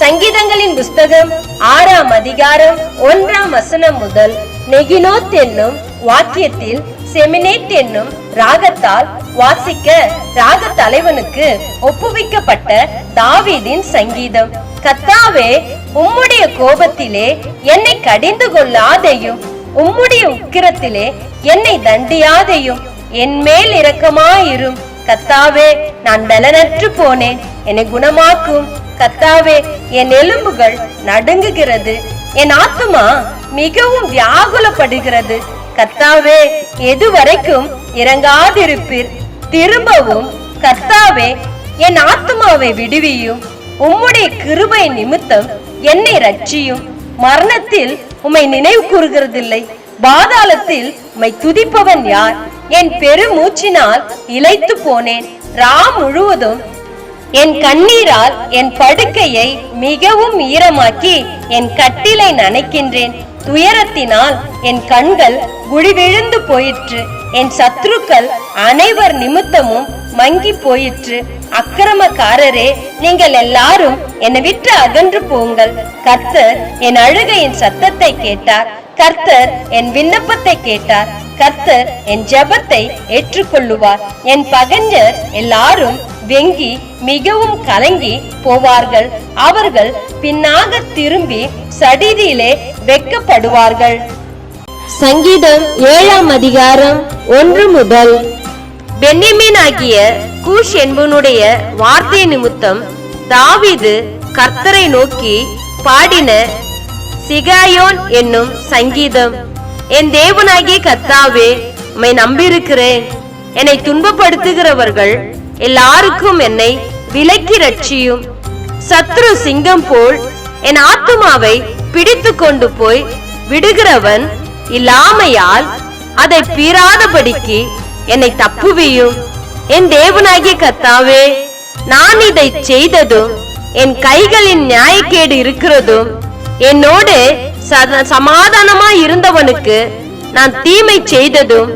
சங்கீதங்களின் புஸ்தகம் ஆறாம் அதிகாரம் ஒன்றாம் வசனம் முதல் நெகினோத் என்னும் வாக்கியத்தில் செமினேட் என்னும் ராகத்தால் வாசிக்க ராக தலைவனுக்கு ஒப்புவிக்கப்பட்ட தாவீதின் சங்கீதம். கத்தாவே உம்முடைய கோபத்திலே என்னை கடிந்து கொள்ளாதையும் உம்முடைய உக்கிரத்திலே என்னை தண்டியாதையும் என் மேல் இரக்கமாயிரும். கத்தாவே நான் பலனற்று போனேன் என்னை குணமாக்கும். கத்தாவே என் எலும்புகள் நடுங்குகிறது. என் ஆத்துமா மிகவும் வியாகுலப்படுகிறது. கத்தாவே எதுவரைக்கும் இறங்காதிருப்பீர். திரும்பவும் கத்தாவே என் ஆத்துமாவை விடுவியும். உம்முடைய கிருபை நிமித்தம் என்னை ரட்சியும் மரணத்தில் உம்மை நினைவு கூறுகிறதில்லை. பாதாளத்தில் உம்மை துதிப்பவன் யார்? என் பெருமூச்சினால் இழைத்து போனேன். ரா முழுவதும் என் கண்ணீரால் என் படுக்கையை மிகவும் ஈரமாக்கி என் கட்டிலை நனைக்கின்றேன். துயரத்தினால் என் கண்கள் குழிவிழுந்து போயிற்று. என் சத்துருக்கள் அனைவர் நிமித்தமும் மங்கி போயிற்று. அக்கிரமக்காரரே நீங்கள் எல்லாரும் என்னை விட்டு அகன்று போங்கள். கர்த்தர் என் அழுகையின் சத்தத்தை கேட்டார். கர்த்தர் என் விண்ணப்பத்தை கேட்டார். கர்த்தர் என் ஜெபத்தை ஏற்றுக்கொள்ளுவார். என் பகஞ்சர் எல்லாரும் வெங்கி மிகவும் கலங்கி போவார்கள். அவர்கள் பின்னாக திரும்பி சடிதியிலே வெட்கப்படுவார்கள் சங்கீதம் ஏழாம் அதிகாரம் ஒன்று முதல். பென்னிமீன் ஆகிய கூஷ் என்பவனுடைய வார்த்தை நிமித்தம் தாவீது கர்த்தரை நோக்கி பாடின சிகாயோன் என்னும் சங்கீதம் என் தேவனாகிய கர்த்தாவே உம்மை நம்பியிருக்கிறேன். என்னை துன்பப்படுத்துகிறவர்கள் எல்லாருக்கும் என்னை விலக்கி ரட்சியும். சத்ரு சிங்கம் போல் என் ஆத்துமாவை பிடித்து கொண்டு போய் விடுகிறவன் இல்லாமையால் அதை பீறாதபடிக்கு என்னை தப்புவியும். என் தேவனாகிய கர்த்தாவே நான் இதை செய்ததும் என் கைகளின் நியாயக்கேடு இருக்கிறதும் என்னோடு சத- சமாதானமா இருந்தவனுக்கு நான் தீமை செய்ததும்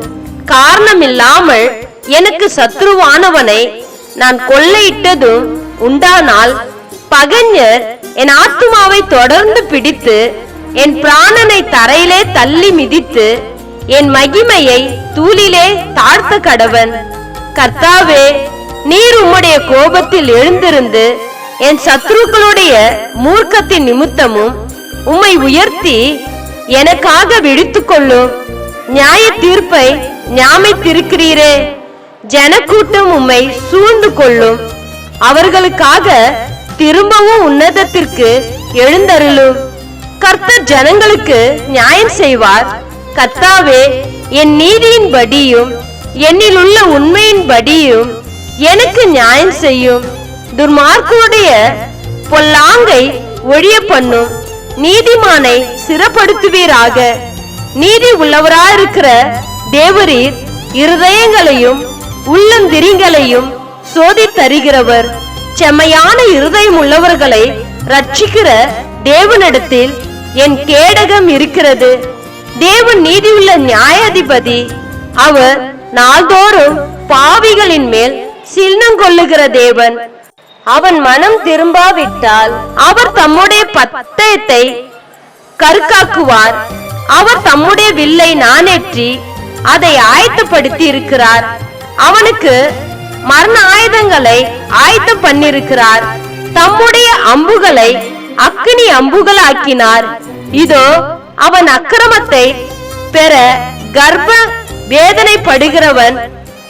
காரணம் இல்லாமல் எனக்கு சத்ருவானவனை நான் கொள்ளையிட்டதும் உண்டானால் பகஞர் என் ஆத்மாவை தொடர்ந்து பிடித்து என் பிராணனை தரையிலே தள்ளி மிதித்து என் மகிமையை தூளிலே தாழ்த்த கடவன். கர்த்தாவே நீர் உம்முடைய கோபத்தில் எழுந்திருந்து என் சத்ருக்களுடைய மூர்க்கத்தின் நிமித்தமும் உம்மை உயர்த்தி எனக்காக விழித்துக் கொள்ளும் நியாய தீர்ப்பை ஞாமித்திருக்கிறீரே. ஜனக்கூட்டம் உம்மை சூழ்ந்து கொள்ளும். அவர்களுக்காக திரும்பவும் உன்னதத்திற்கு எழுந்தருளும். கர்த்தர் ஜனங்களுக்கு நியாயம் செய்வார். கர்த்தாவே என் நீதியின் படியும் என்னில் உள்ள உண்மையின் படியும் எனக்கு நியாயம் செய்யும். துர்மார்க்குடைய பொல்லாங்கை ஒழிய பண்ணும். நீதிமானை சிறப்படுத்துவீராக. நீதி உள்ளவராயிருக்கிற தேவரீர் இருதயங்களையும் உள்ளந்திரிங்களையும் சோதித்தருகிறவர் செம்மையான இருதயம் உள்ளவர்களை ரட்சிக்கிற தேவனிடத்தில் என் கேடகம் இருக்கிறது. தேவன் நீதியுள்ள நியாயாதிபதி. அவர் நாள்தோறும் பாவிகளின் மேல் சின்னம் கொள்ளுகிற தேவன். அவன் மனம் திரும்பாவிட்டால் அவர் தம்முடைய பத்தயத்தை கருக்காக்குவார். அவர் தம்முடைய வில்லை நானேற்றி அதை ஆயத்தப்படுத்தி இருக்கிறார் அவனுக்கு மரண ஆயுதங்களை ஆயத்தம் பண்ணிருக்கிறார் தம்முடைய அம்புகளை அக்கினி அம்புகளாக்கினார். இதோ அவன் அக்கிரமத்தை பெற கர்ப்ப வேதனைப்படுகிறவன்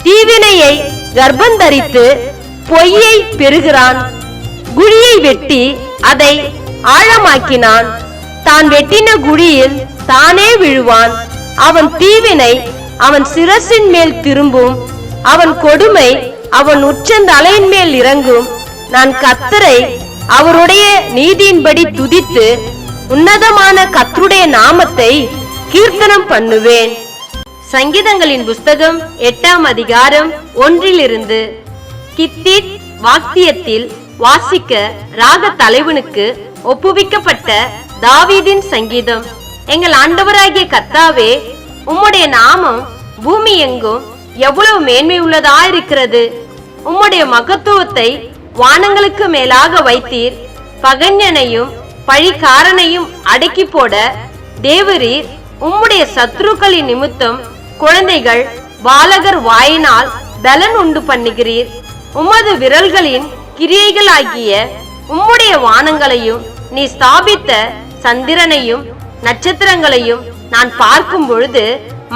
தீவினையை கர்ப்பந்தரித்து பொய்யை பெறுகிறான். குழியை வெட்டி அதை ஆழமாக்கினான். தான் வெட்டின குழியில் தானே விழுவான். அவன் தீவினை அவன் சிரசின் மேல் திரும்பும். அவன் கொடுமை அவன் உச்சந்தலையின் மேல் இறங்கும். நான் கத்தரை அவருடைய நீதியின்படி துதித்து உன்னதமான கத்தருடைய நாமத்தை கீர்த்தனம் பண்ணுவேன். சங்கீதங்களின் புஸ்தகம் எட்டாம் அதிகாரம் ஒன்றிலிருந்து கித்தித் வாக்கியத்தில் வாசிக்க ராக தலைவனுக்கு ஒப்புவிக்கப்பட்ட தாவீதின் சங்கீதம். எங்கள் ஆண்டவராகிய கத்தாவே உம்முடைய நாமம் பூமி எங்கும் எவ்வளவு மேன்மை உள்ளதா இருக்கிறது உம்முடைய மகத்துவத்தை வானங்களுக்கு மேலாக வைத்தீர். பகஞனையும் பழிக்காரனையும் அடக்கி போட தேவரீர் உம்முடைய சத்ருக்களின் நிமித்தம் குழந்தைகள் பாலகர் வாயினால் பலன் உண்டு பண்ணுகிறீர். உமது விரல்களின் கிரியைகளாகிய உம்முடைய வானங்களையும் நீ ஸ்தாபித்த சந்திரனையும் நட்சத்திரங்களையும் நான் பார்க்கும் பொழுது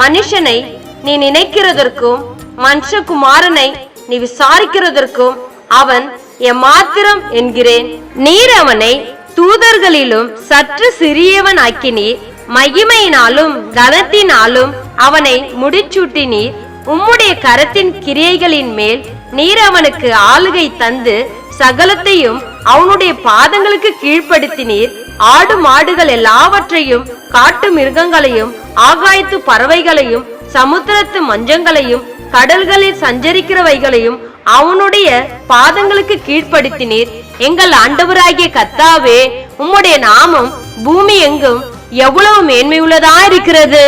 மனுஷனை நீ நினைக்கிறதற்கும் மனுஷகுமாரனை நீ விசாரிக்கிறதற்கும் அவன் எம்மாத்திரம் என்கிறேன். நீர் அவனை தூதர்களிலும் சற்று சிறியவன் ஆக்கினீர் மகிமையினாலும் கனத்தினாலும் அவனை முடிச்சூட்டினீர். உம்முடைய கரத்தின் கிரியைகளின் மேல் நீர் அவனுக்கு ஆளுகை தந்து சகலத்தையும் அவனுடைய பாதங்களுக்கு கீழ்ப்படுத்தினீர். ஆடு மாடுகள் எல்லாவற்றையும் காட்டு மிருகங்களையும் ஆகாயத்து பறவைகளையும் சமுத்திரத்து மஞ்சங்களையும் கடல்களில் சஞ்சரிக்கிறவைகளையும் அவனுடைய பாதங்களுக்கு கீழ்ப்படுத்தினீர். எங்கள் ஆண்டவராகிய கத்தாவே உம்முடைய நாமம் பூமி எங்கும் எவ்வளவு மேன்மையுள்ளதா இருக்கிறது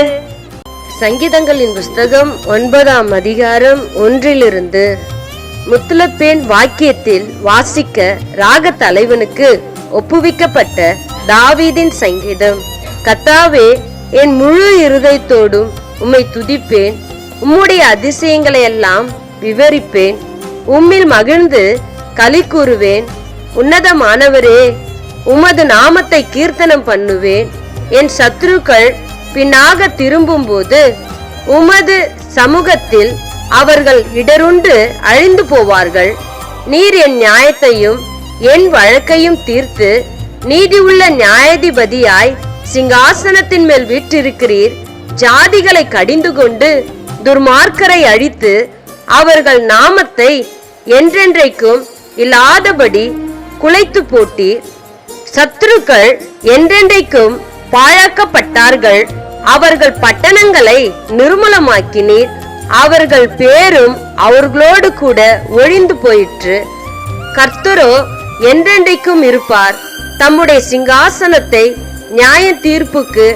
சங்கீதங்களின் புஸ்தகம் ஒன்பதாம் அதிகாரம் ஒன்றிலிருந்து முத்துலப்பேன் வாக்கியத்தில் வாசிக்க ராக தலைவனுக்கு ஒப்புவிக்கப்பட்ட தாவீதின் சங்கீதம். கத்தாவே என் முழு இருதயத்தோடும் உம்மை துதிப்பேன். உம்முடைய அதிசயங்களை எல்லாம் விவரிப்பேன். உம்மில் மகிழ்ந்து களி கூறுவேன். உன்னதமானவரே உமது நாமத்தை கீர்த்தனம் பண்ணுவேன். என் சத்துருக்கள் பின்னாக திரும்பும்போது உமது சமூகத்தில் அவர்கள் இடருண்டு அழிந்து போவார்கள். நீர் என் நியாயத்தையும் என் வழக்கையும் தீர்த்து நீதி உள்ள நியாயாதிபதியாய் சிங்காசனத்தின் மேல் வீற்றிருக்கிறீர். ஜாதிகளை கடிந்து கொண்டு துர்மார்க்கரை அழித்து அவர்கள் நாமத்தை என்றென்றைக்கும் இல்லாதபடி குலைத்து போட்டீர் சத்துருக்கள் என்றென்றைக்கும் பாழாக்கப்பட்டார்கள். அவர்கள் பட்டணங்களை நிர்மூலமாக்கினீர். அவர்கள் பேரும் அவர்களோடு கூட ஒழிந்து போயிற்று. கர்த்தரோ என்றென்றைக்கும் இருப்பார். தம்முடைய சிங்காசனத்தை நியாய தீர்ப்புக்கு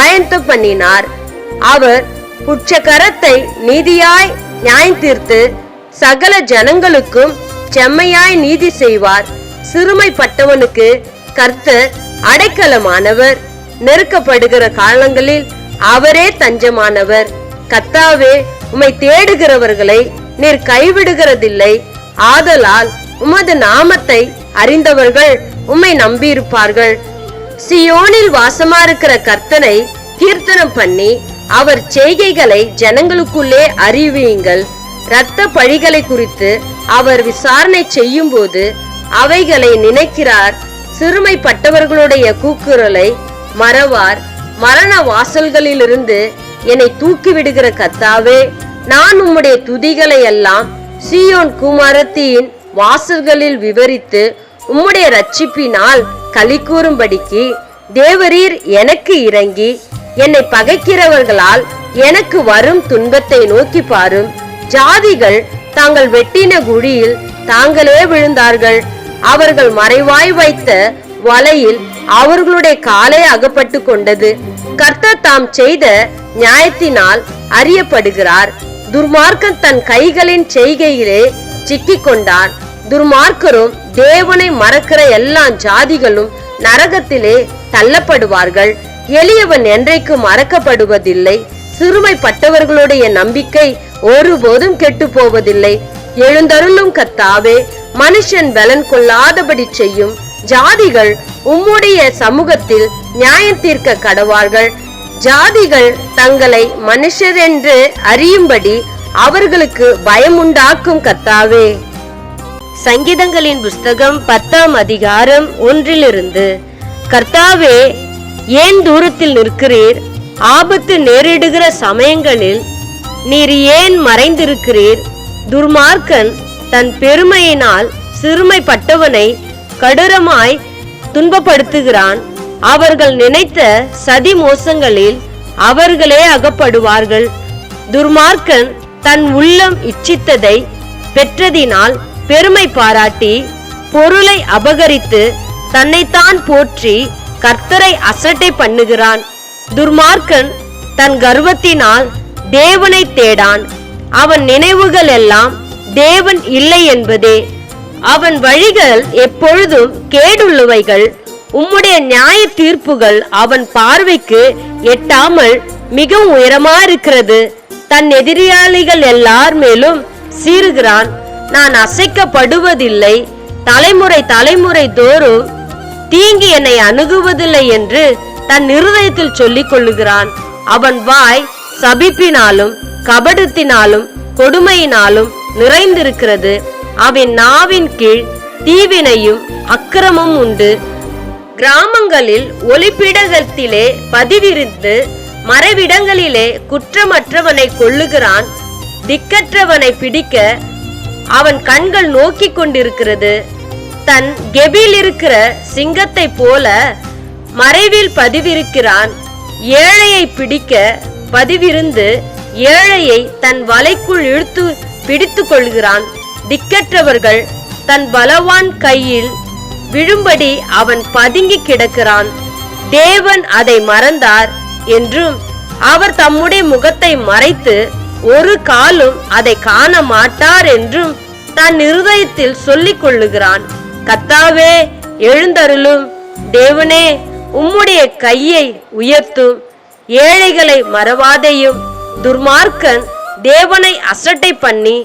ஆயத்தம் பண்ணினார். அவர் புட்சகரத்தை நீதியாய் நியாயம் தீர்த்து சகல ஜனங்களுக்கும் செம்மையாய் நீதி செய்வார். சிறுமைப்பட்டவனுக்கு கர்த்தர் அடைக்கலமானவர். நெருக்கப்படுகிற காலங்களில் அவரே தஞ்சமானவர். கத்தாவே உம்மை தேடுகிறவர்களை நீர் கைவிடுகிறதில்லை. ஆதலால் உமது நாமத்தை அறிந்தவர்கள் உம்மை நம்பியிருப்பார்கள். சியோனில் வாசமா இருக்கிற கர்த்தனை கீர்த்தனம் பண்ணி அவர் செய்கைகளை ஜனங்களுக்குள்ளே அறிவியுங்கள். இரத்த பழிகளை குறித்து அவர் விசாரணை செய்யும் போது அவைகளை நினைக்கிறார். சிறுமைப்பட்டவர்களுடைய கூக்குரலை மறவார். மரண வாசல்களிலிருந்து என்னை தூக்கிவிடுகிற கத்தாவே நான் உம்முடைய துதிகளை எல்லாம் சீயோன் குமாரத்தியின் வாசல்களில் விவரித்து உம்முடைய ரட்சிப்பினால் களி கூறும்படிக்கு தேவரீர் எனக்கு இறங்கி என்னை பகைக்கிறவர்களால் எனக்கு வரும் துன்பத்தை நோக்கி பாரும். ஜாதிகள் தாங்கள் வெட்டின குழியில் தாங்களே விழுந்தார்கள். அவர்கள் மறைவாய் வைத்த வலையில் அவர்களுடைய காலை அகப்பட்டு கொண்டது. கர்த்தர் தாம் செய்த நியாயத்தினால் அறியப்படுகிறார். துர்மார்க்கன் தன் கைகளின் செய்கையிலே சிக்கிக் கொண்டான். துர்மார்க்கரும் தேவனை மறக்கிற எல்லா ஜாதிகளும் நரகத்திலே தள்ளப்படுவார்கள். எளியவன் என்றைக்கு மறக்கப்படுவதில்லை. சிறுமைப்பட்டவர்களுடைய நம்பிக்கை ஒருபோதும் கெட்டு போவதில்லை எழுந்தருளும் கத்தாவே மனுஷன் பலன் கொள்ளாதபடி செய்யும். ஜாதிகள் உம்முடைய சமூகத்தில் நியாயம் தீர்க்க கடவார்கள். ஜாதிகள் தங்களை மனுஷர் என்று அறியும்படி அவர்களுக்கு பயமுண்டாக்கும் கத்தாவே சங்கீதங்களின் புஸ்தகம் பத்தாம் அதிகாரம் ஒன்றிலிருந்து கர்த்தாவே ஏன் தூரத்தில் நிற்கிறீர்? ஆபத்து நேரிடுகிற சமயங்களில் நீர் ஏன் மறைந்திருக்கிறீர்? துர்மார்க்கன் தன் பெருமையினால் சிறுமைப்பட்டவனை கடூரமாய் துன்பப்படுத்துகிறான். அவர்கள் நினைத்த சதி மோசங்களில் அவர்களே அகப்படுவார்கள். துர்மார்க்கன் தன் உள்ளம் இச்சித்ததை பெற்றதினால் பெருமை பாராட்டி பொருளை அபகரித்து தன்னைத்தான் போற்றி கர்த்தரை அசட்டை பண்ணுகிறான். துர்மார்க்கன் தன் கர்வத்தினால் தேவனை தேடான். அவன் நினைவுகள் எல்லாம் தேவன் இல்லை என்பதே. அவன் வழிகள் எப்பொழுதும் கேடுள்ளவைகள். உம்முடைய நியாய தீர்ப்புகள் அவன் பார்வைக்கு எட்டாமல் மிகவும் உயரமா இருக்கிறது. தன் எதிரியாளிகள் எல்லார் மேலும் சீறுகிறான். நான் அசைக்கப்படுவதில்லை. தலைமுறை தலைமுறை தோறும் தீங்கு என்னை அணுகுவதில்லை என்று தன் இருதயத்தில் சொல்லிக் கொள்ளுகிறான். அவன் வாய் சபிப்பினாலும் கபடத்தினாலும் கொடுமையினாலும் நிறைந்திருக்கிறது. அவன் நாவின் கீழ் தீவினையும் அக்கிரமும் உண்டு. கிராமங்களில் ஒளிப்பீடகத்திலே பதிவிருந்து மறைவிடங்களிலே குற்றமற்றவனை கொள்ளுகிறான் திக்கற்றவனை பிடிக்க அவன் கண்கள் நோக்கிக் கொண்டிருக்கிறது. தன் கெபில் இருக்கிற சிங்கத்தைப் போல மறைவில் பதிவிருக்கிறான். ஏழையை பிடிக்க பதிவிருந்து ஏழையை தன் வலைக்குள் இழுத்து பிடித்துக் கொள்கிறான். திக்கற்றவர்கள் தன் பலவான் கையில் விழும்படி அவன் பதுங்கி கிடக்கிறான். தேவன் அதை மறந்தார் என்றும் அவர் தம்முடைய முகத்தை மறைத்து ஒரு காலும் அதை காண மாட்டார் என்றும் தன் இருதயத்தில் சொல்லிக் கொள்ளுகிறான். கத்தாவே எழுந்தருளும். தேவனே உம்முடைய கையை உயர்த்தும். ஏழைகளை மறவாதையும். துர்மார்க்கன் தேவனை அசட்டை பண்ணி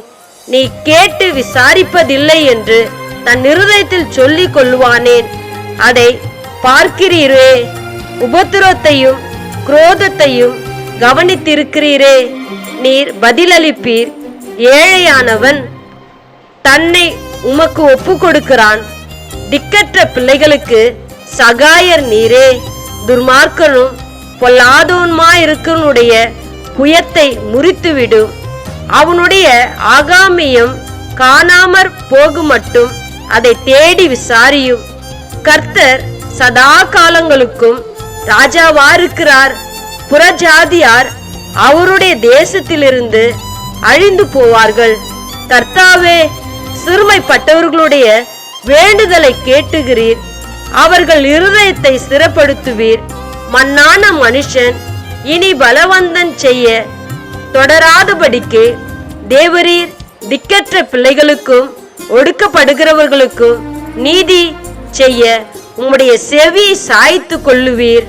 நீ கேட்டு விசாரிப்பதில்லை என்று தன் இருதயத்தில் சொல்லிக் கொள்வானேன் அதை பார்க்கிறீரே உபத்திரத்தையும் குரோதத்தையும் கவனித்திருக்கிறீரே. நீர் பதிலளிப்பீர் ஏழையானவன் தன்னை உமக்கு ஒப்பு கொடுக்கிறான் திக்கற்ற பிள்ளைகளுக்கு சகாயர் நீரே. துர்மார்க்கனும் பொல்லாதவனுமாயிருக்கனுடைய புயத்தை முறித்துவிடும் அவனுடைய ஆகாமியம் காணாமற் போகுமட்டும் அதை தேடி விசாரியும். கர்த்தர் சதா காலங்களுக்கும் ராஜாவா இருக்கிறார் புறஜாதியார் அவருடைய தேசத்திலிருந்து அழிந்து போவார்கள். கர்த்தாவே சிறுமைப்பட்டவர்களுடைய வேண்டுதலை கேட்டுகிறீர். அவர்கள் இருதயத்தை சிறப்படுத்துவீர். மண்ணான மனுஷன் இனி பலவந்தன் செய்ய தொடராதபடிக்கு தேவரீர் திக்கற்ற பிள்ளைகளுக்கும் ஒடுக்கப்படுகிறவர்களுக்கும் நீதி செய்ய உம்முடைய செவி சாய்த்து கொள்ளுவீர்.